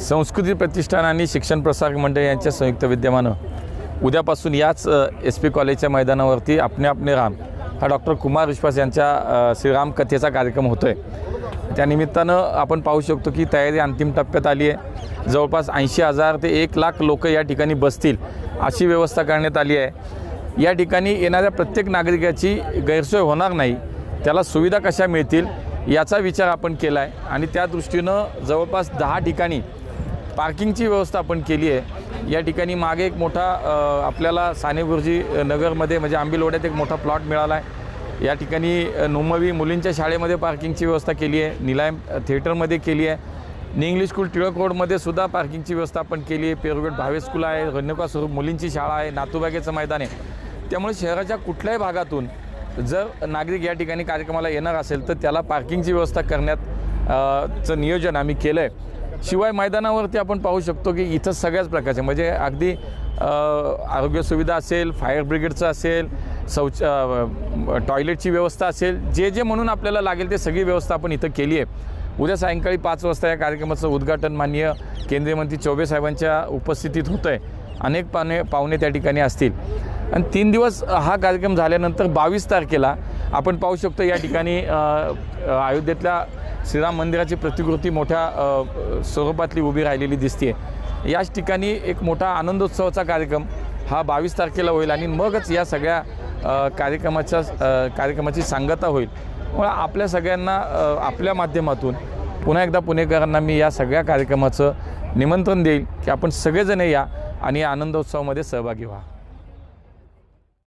संस्कृती प्रतिष्ठान आणि शिक्षण प्रसारक मंडळ यांच्या संयुक्त विद्यमानं उद्यापासून याच एस पी कॉलेजच्या मैदानावरती आपणे आपणे राम हा डॉक्टर कुमार विश्वास यांच्या श्रीराम कथेचा कार्यक्रम होतो आहे त्यानिमित्तानं आपण पाहू शकतो की तयारी अंतिम टप्प्यात आली आहे. जवळपास ऐंशी हजार ते एक लाख लोक या ठिकाणी बसतील अशी व्यवस्था करण्यात आली आहे. या ठिकाणी येणाऱ्या प्रत्येक नागरिकाची गैरसोय होणार नाही. त्याला सुविधा कशा मिळतील? याचा विचार आपण केला आहे आणि त्या दृष्टीनं जवळपास दहा ठिकाणी पार्किंगची व्यवस्था आपण केली आहे. या ठिकाणी मागे एक मोठा आपल्याला साने गुरुजी नगरमध्ये म्हणजे आंबिलवाड्यात एक मोठा प्लॉट मिळाला आहे. या ठिकाणी अ, नुमवी मुलींच्या शाळेमध्ये पार्किंगची व्यवस्था केली आहे. निलायम थिएटरमध्ये केली आहे. नी इंग्लिश स्कूल टिळक रोडमध्ये सुद्धा पार्किंगची व्यवस्था आपण केली आहे. पेरुगेट भावे स्कूल आहे रेणुका स्वरूप मुलींची शाळा आहे नातूबागेचं मैदान आहे. त्यामुळे शहराच्या कुठल्याही भागातून जर नागरिक या ठिकाणी कार्यक्रमाला येणार असेल तर त्याला पार्किंगची व्यवस्था करण्यात चं नियोजन आम्ही केलं आहे शिवाय मैदानावरती आपण पाहू शकतो की इथं सगळ्याच प्रकारचे म्हणजे अगदी आरोग्य सुविधा असेल फायर ब्रिगेडचं असेल शौच टॉयलेटची व्यवस्था असेल जे जे म्हणून आपल्याला लागेल ते सगळी व्यवस्था आपण इथं केली आहे. उद्या सायंकाळी पाच वाजता या कार्यक्रमाचं उद्घाटन माननीय केंद्रीय मंत्री चौबे साहेबांच्या उपस्थितीत होतं आहे अनेक पाहुणे पाहुणे त्या ठिकाणी असतील. आणि तीन दिवस हा कार्यक्रम झाल्यानंतर बावीस तारखेला आपण पाहू शकतो या ठिकाणी अयोध्येतल्या श्रीराम मंदिराची प्रतिकृती मोठ्या स्वरूपातली उभी राहिलेली दिसते याच ठिकाणी एक मोठा आनंदोत्सवाचा कार्यक्रम हा बावीस तारखेला होईल आणि मगच या सगळ्या कार्यक्रमाच्या कार्यक्रमाची सांगता होईल. मुळे आपल्या सगळ्यांना आपल्या माध्यमातून पुन्हा एकदा पुणेकरांना मी या सगळ्या कार्यक्रमाचं निमंत्रण देईल की आपण सगळेजण या आणि या आनंदोत्सवामध्ये सहभागी व्हा.